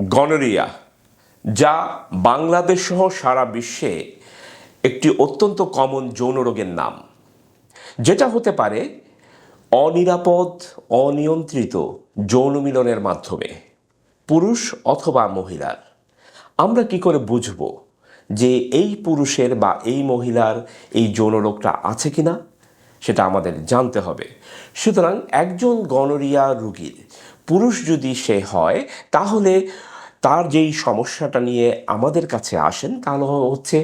Gonorrhoea, যা বাংলাদেশ সহ সারা বিশ্বে একটি অত্যন্ত কমন যৌন রোগের নাম। যেটা হতে পারে অনিরাপদ, অনিয়ন্ত্রিত যৌন মিলনের মাধ্যমে, পুরুষ অথবা মহিলার। আমরা কি করে বুঝব যে এই পুরুষের বা এই মহিলার এই যৌন রোগটা আছে কিনা? সেটা আমাদের জানতে হবে। সুতরাং একজন গনোরিয়া রোগীর পুরুষ যদি সে হয়, তাহলে তার যেই সমস্যাটা নিয়ে আমাদের কাছে আসেন তাহলে হচ্ছে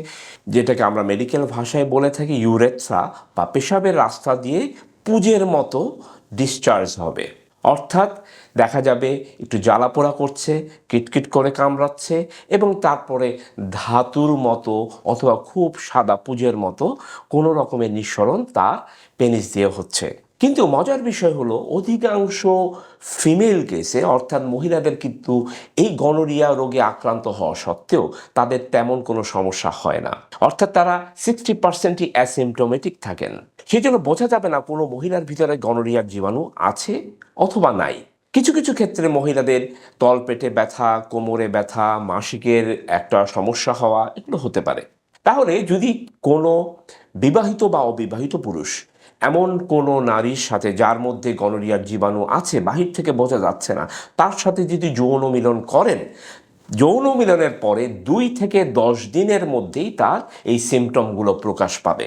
যেটাকে আমরা মেডিকেল ভাষায় বলে থাকি ইউরেথ্রা বা পেশাবের রাস্তা দিয়ে পুজের মতো ডিসচার্জ হবে। অর্থাৎ দেখা যাবে একটু জ্বালাপোড়া করছে, কিটকিট করে কামড়াচ্ছে, এবং তারপরে ধাতুর মতো অথবা খুব সাদা পুজের মতো কোনো রকমের নিঃসরণ তার পেনিস দিয়ে হচ্ছে। কিন্তু মজার বিষয় হলো, অধিকাংশ ফিমেল কেসে অর্থাৎ মহিলাদের কিন্তু এই গনোরিয়া রোগে আক্রান্ত হওয়া সত্ত্বেও তাদের তেমন কোনো সমস্যা হয় না। অর্থাৎ তারা সিক্সটি পার্সেন্টই অ্যাসিমটোমেটিক থাকেন। সেই জন্য বোঝা যাবে না কোনো মহিলার ভিতরে গনোরিয়ার জীবাণু আছে অথবা নাই। কিছু কিছু ক্ষেত্রে মহিলাদের তলপেটে ব্যথা, কোমরে ব্যথা, মাসিকের একটা সমস্যা হওয়া এগুলো হতে পারে। তাহলে যদি কোনো বিবাহিত বা অবিবাহিত পুরুষ এমন কোনো নারীর সাথে যার মধ্যে গনোরিয়ার জীবাণু আছে, বাহির থেকে বোঝা যাচ্ছে না, তার সাথে যদি যৌন মিলন করেন, যৌন মিলনের পরে দুই থেকে দশ দিনের মধ্যেই তার এই সিমটমগুলো প্রকাশ পাবে।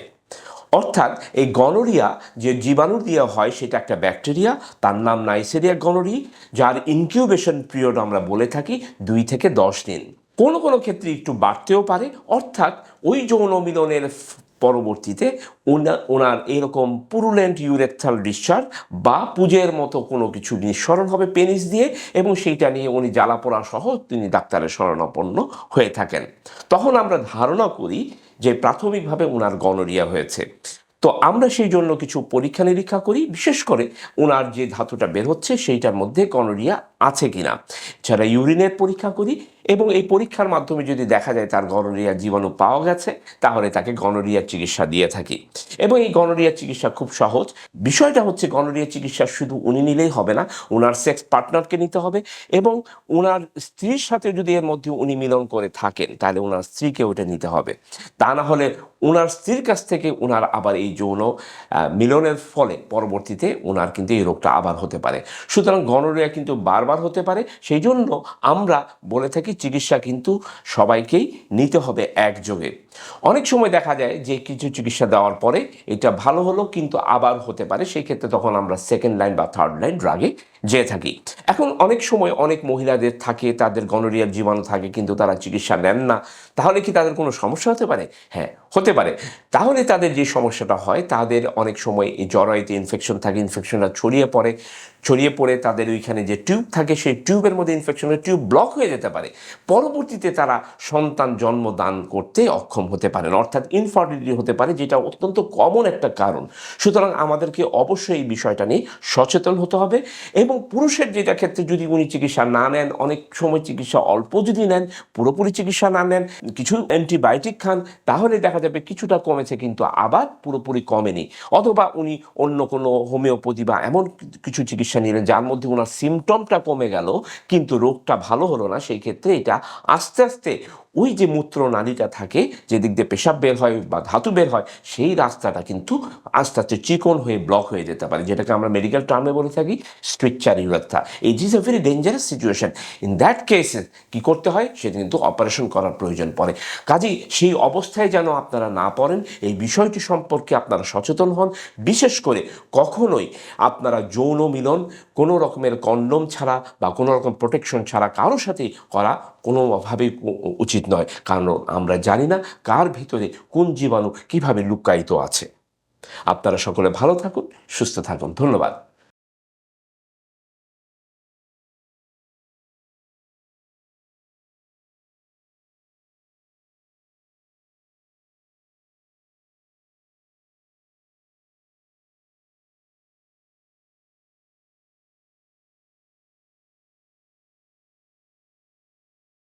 অর্থাৎ এই গনোরিয়া যে জীবাণু দিয়ে হয়, সেটা একটা ব্যাকটেরিয়া, তার নাম নাইসেরিয়া গনোরি, যার ইনকিউবেশন পিরিয়ড আমরা বলে থাকি দুই থেকে দশ দিন। কোনো কোনো ক্ষেত্রে একটু বাড়তেও পারে, অর্থাৎ ওই যৌন মিলনের পরবর্তীতে ওনা- ওনার এরকম পুরুলেন্ট ইউরেথাল ডিসচার্জ বা পুজের মতো কোনো কিছু নিঃসরণ হবে পেনিস দিয়ে এবং সেইটা নিয়ে উনি জ্বালাপোড়া সহ তিনি ডাক্তারের শরণাপন্ন হয়ে থাকেন। তখন আমরা ধারণা করি যে প্রাথমিকভাবে ওনার গনোরিয়া হয়েছে। তো আমরা সেই জন্য কিছু পরীক্ষা নিরীক্ষা করি, বিশেষ করে ওনার যে ধাতুটা বের হচ্ছে সেইটার মধ্যে গনোরিয়া আছে কিনা। যারা ইউরিনের পরীক্ষা করি এবং এই পরীক্ষার মাধ্যমে যদি দেখা যায় তার গনোরিয়া জীবাণু পাওয়া গেছে, তাহলে তাকে গনোরিয়ার চিকিৎসা দিয়ে থাকি। এবং এই গনোরিয়ার চিকিৎসা খুব সহজ। বিষয়টা হচ্ছে গনোরিয়া চিকিৎসা শুধু উনি নিলেই হবে না ওনার সেক্স পার্টনারকে নিতে হবে এবং ওনার স্ত্রীর সাথে যদি এর মধ্যে উনি মিলন করে থাকেন, তাহলে ওনার স্ত্রীকে ওটা নিতে হবে। তা না হলে ওনার স্ত্রীর কাছ থেকে ওনার আবার এই যৌন মিলনের ফলে পরবর্তীতে ওনার কিন্তু এই রোগটা আবার হতে পারে। সুতরাং গনোরিয়া কিন্তু বারবার হতে পারে। সেই জন্য আমরা বলে থাকি চিকিৎসা কিন্তু সবাইকেই নিতে হবে একযোগে। অনেক সময় দেখা যায় যে কিছু চিকিৎসা দেওয়ার পরে এটা ভালো হলো কিন্তু আবার হতে পারে। সেই ক্ষেত্রে তখন আমরা সেকেন্ড লাইন বা থার্ড লাইন ড্রাগে যেয়ে থাকি। এখন অনেক সময় অনেক মহিলাদের থাকে, তাদের গনোরিয়ার জীবাণু থাকে, কিন্তু তারা চিকিৎসা নেন না। তাহলে কি তাদের কোনো সমস্যা হতে পারে? হ্যাঁ হতে পারে। তাহলে তাদের যে সমস্যাটা হয়, তাদের অনেক সময় এই জরাইতে ইনফেকশন থাকে ইনফেকশনটা ছড়িয়ে পড়ে। ছড়িয়ে পড়ে তাদের ওইখানে যে টিউব থাকে, সেই টিউবের মধ্যে ইনফেকশনের টিউব ব্লক হয়ে যেতে পারে। পরবর্তীতে তারা সন্তান জন্মদান করতে অক্ষম হতে পারেন। অর্থাৎ ইনফার্টিলিটি হতে পারে, যেটা অত্যন্ত কমন একটা কারণ। সুতরাং আমাদেরকে অবশ্যই এই বিষয়টা নিয়ে সচেতন হতে হবে এবং পুরুষের যেটা ক্ষেত্রে যদি উনি চিকিৎসা না নেন, অনেক সময় চিকিৎসা অল্প যদি নেন, পুরোপুরি চিকিৎসা না নেন, কিছু অ্যান্টিবায়োটিক খান, তাহলে দেখা যাবে কিছুটা কমেছে কিন্তু আবার পুরোপুরি কমেনি। অথবা উনি অন্য কোনো হোমিওপ্যাথি বা এমন কিছু চিকিৎসা নিলেন যার মধ্যে ওনার সিমটমটা কমে গেল, কিন্তু রোগটা ভালো হলো না, সেই ক্ষেত্রে এটা আস্তে আস্তে ওই যে মূত্র নালীটা থাকে যেদিক দিয়ে পেশাব বের হয় বা ধাতু বের হয়, সেই রাস্তাটা কিন্তু আস্তে আস্তে চিকন হয়ে ব্লক হয়ে যেতে পারে, যেটাকে আমরা মেডিকেল টার্মে বলে থাকি স্ট্রিকচার ইউরেথা এই is a very dangerous situation in that কেসে কি করতে হয়? সেটা কিন্তু অপারেশন করার প্রয়োজন পড়ে। কাজেই সেই অবস্থায় যেন আপনারা না পড়েন, এই বিষয়টি সম্পর্কে আপনারা সচেতন হন। বিশেষ করে কখনোই আপনারা যৌন মিলন, কোনো রকমের কন্ডম ছাড়া বা কোনো রকম প্রোটেকশন ছাড়া কারোর সাথেই করা কোনোভাবেই উচিত নয়। কারণ আমরা জানি না কার ভিতরে কোন জীবাণু কীভাবে লুকায়িত আছে। আপনারা সকলে ভালো থাকুন, সুস্থ থাকুন। ধন্যবাদ।